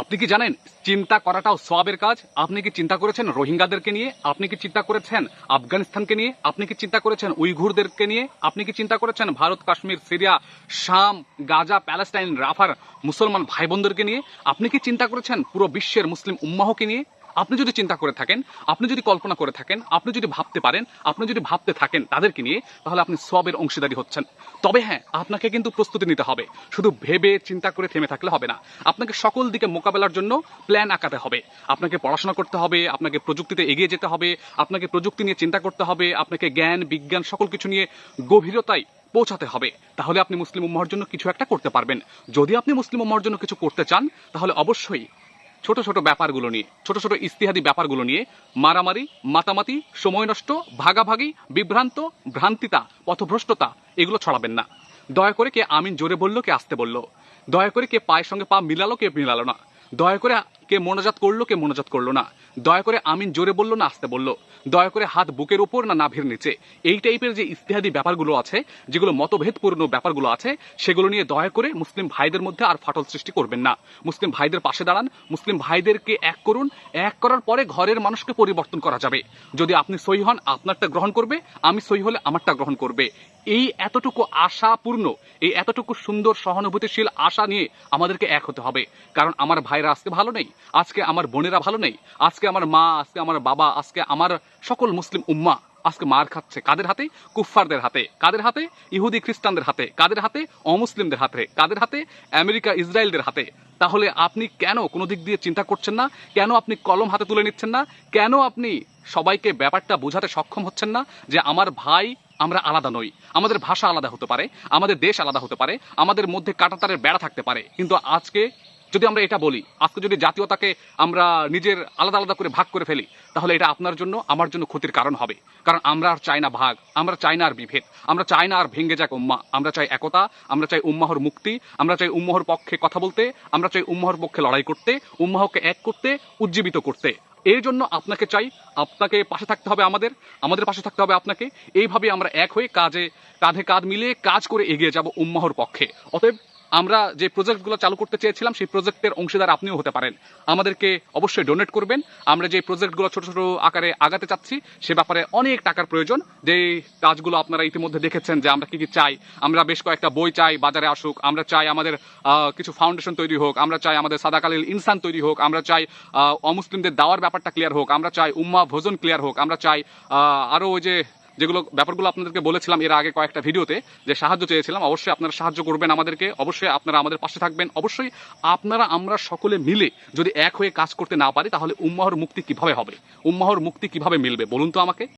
আপনি কি জানেন, চিন্তা করাটাও সবের কাজ? আপনি কি চিন্তা করেছেন রোহিঙ্গাদেরকে নিয়ে? আপনি কি চিন্তা করেছেন আফগানিস্তানকে নিয়ে? আপনি কি চিন্তা করেছেন উইঘুরদেরকে নিয়ে? আপনি কি চিন্তা করেছেন ভারত, কাশ্মীর, সিরিয়া, শাম, গাজা, প্যালেস্টাইন, রাফার মুসলমান ভাই বোনদেরকে নিয়ে? আপনি কি চিন্তা করেছেন পুরো বিশ্বের মুসলিম উম্মাহকে নিয়ে? আপনি যদি চিন্তা করে থাকেন, আপনি যদি কল্পনা করে থাকেন, আপনি যদি ভাবতে পারেন, আপনি যদি ভাবতে থাকেন তাদেরকে নিয়ে, তাহলে আপনি সবের অংশীদারি হচ্ছেন। তবে হ্যাঁ আপনাকে কিন্তু প্রস্তুতি নিতে হবে। শুধু ভেবে চিন্তা করে থেমে থাকলে হবে না। আপনাকে সকল দিকে মোকাবেলার জন্য প্ল্যান আঁকাতে হবে। আপনাকে পড়াশোনা করতে হবে, আপনাকে প্রযুক্তিতে এগিয়ে যেতে হবে, আপনাকে প্রযুক্তি নিয়ে চিন্তা করতে হবে, আপনাকে জ্ঞান, বিজ্ঞান সকল কিছু নিয়ে গভীরতায় পৌঁছাতে হবে। তাহলে আপনি মুসলিম উম্মাহর জন্য কিছু একটা করতে পারবেন। যদি আপনি মুসলিম উম্মাহর জন্য কিছু করতে চান, তাহলে অবশ্যই ছোট ছোট ব্যাপারগুলো নিয়ে, ছোট ছোট ইস্তিহাদি ব্যাপারগুলো নিয়ে মারামারি, মাতামাতি, সময় নষ্ট, ভাগাভাগি, বিভ্রান্ত, ভ্রান্তিতা, পথভ্রষ্টতা, এগুলো ছড়াবেন না। দয়া করে কে আমিন জোরে বলল, কে আসতে বলল? দয়া করে কে পায়ের সঙ্গে পা মিলালো, কে মিলালো না? দয়া করে কে মনোজাত করল, কে মনোজাত করল না। দয়া করে আমিন জোরে বলল, না আসতে বলল। দয়া করে হাত বুকের উপর, না নাভির নিচে। এই টাইপের যে ইস্তেহাদি ব্যাপারগুলো আছে, যেগুলো মতভেদপূর্ণ ব্যাপারগুলো আছে, সেগুলো নিয়ে দয়া করে মুসলিম ভাইদের মধ্যে আর ফাটল সৃষ্টি করবেন না। মুসলিম ভাইদের পাশে দাঁড়ান। মুসলিম ভাইদেরকে এক করুন। এক করার পরে ঘরের মানুষকে পরিবর্তন করা যাবে। যদি আপনি সই হন, আপনারটা গ্রহণ করবে। আমি সই হলে আমারটা গ্রহণ করবে। এই এতটুকু আশাপূর্ণ, এই এতটুকু সুন্দর, সহানুভূতিশীল আশা নিয়ে আমাদেরকে এক হতে হবে। কারণ আমার ভাইরা আজকে ভালো নেই। আজকে আমার বোনেরা ভালো নেই, আজকে আমার মা, আজকে আমার বাবা, আজকে আমার সকল মুসলিম উম্মা আজকে মার খাচ্ছে। কাদের হাতে? কুফফারদের হাতে। কাদের হাতে? ইহুদি খ্রিস্টানদের হাতে। কাদের হাতে? অমুসলিমদের হাতে। কাদের হাতে? আমেরিকা, ইসরায়েলদের হাতে। তাহলে আপনি কেন কোনো দিক দিয়ে চিন্তা করছেন না? কেন আপনি কলম হাতে তুলে নিচ্ছেন না? কেন আপনি সবাইকে ব্যাপারটা বোঝাতে সক্ষম হচ্ছেন না যে আমার ভাই আমরা আলাদা নই? আমাদের ভাষা আলাদা হতে পারে, আমাদের দেশ আলাদা হতে পারে, আমাদের মধ্যে কাটাতারের বেড়া থাকতে পারে। কিন্তু আজকে যদি আমরা এটা বলি, আজকে যদি জাতীয়তাকে আমরা নিজের আলাদা আলাদা করে ভাগ করে ফেলি, তাহলে এটা আপনার জন্য, আমার জন্য ক্ষতির কারণ হবে। কারণ আমরা আর চাই না ভাগ, আমরা চাই না আর বিভেদ, আমরা চাই না আর ভেঙ্গে যাক উম্মা, আমরা চাই একতা, আমরা চাই উম্মাহর মুক্তি, আমরা চাই উম্মাহর পক্ষে কথা বলতে, আমরা চাই উম্মাহর পক্ষে লড়াই করতে, উম্মাহকে এক করতে, উজ্জীবিত করতে। এর জন্য আপনাকে চাই, আপনাকে পাশে থাকতে হবে আমাদের আমাদের পাশে থাকতে হবে আপনাকে। এইভাবে আমরা এক হয়ে কাজে, কাঁধে কাঁধ মিলিয়ে কাজ করে এগিয়ে যাব উম্মাহর পক্ষে। অতএব আমরা যে প্রজেক্টগুলো চালু করতে চেয়েছিলাম সেই প্রজেক্টের অংশীদার আপনিও হতে পারেন। আমাদেরকে অবশ্যই ডোনেট করবেন। আমরা যে প্রজেক্টগুলো ছোট ছোট আকারে আগাতে চাচ্ছি সে ব্যাপারে অনেক টাকার প্রয়োজন। যে কাজগুলো আপনারা ইতিমধ্যে দেখেছেন যে আমরা কি কি চাই আমরা বেশ কয়েকটা বই চাই বাজারে আসুক আমরা চাই আমাদের কিছু ফাউন্ডেশন তৈরি হোক আমরা চাই আমাদের সাদাকালীল ইনসান তৈরি হোক আমরা চাই অমুসলিমদের দাওয়ার ব্যাপারটা ক্লিয়ার হোক আমরা চাই উম্মা ভোজন ক্লিয়ার হোক আমরা চাই আহ, আরও ওই যে যেগুলো ব্যাপারগুলো আপনাদেরকে বলেছিলাম এর আগে কয়েকটা ভিডিওতে, যে সাহায্য চেয়েছিলাম, অবশ্যই আপনারা সাহায্য করবেন আমাদেরকে, অবশ্যই আপনারা আমাদের পাশে থাকবেন, অবশ্যই আপনারা, আমরা সকলে মিলে যদি এক হয়ে কাজ করতে না পারি, তাহলে উম্মাহর মুক্তি কীভাবে হবে? উম্মাহর মুক্তি কীভাবে মিলবে? বলুন তো আমাকে।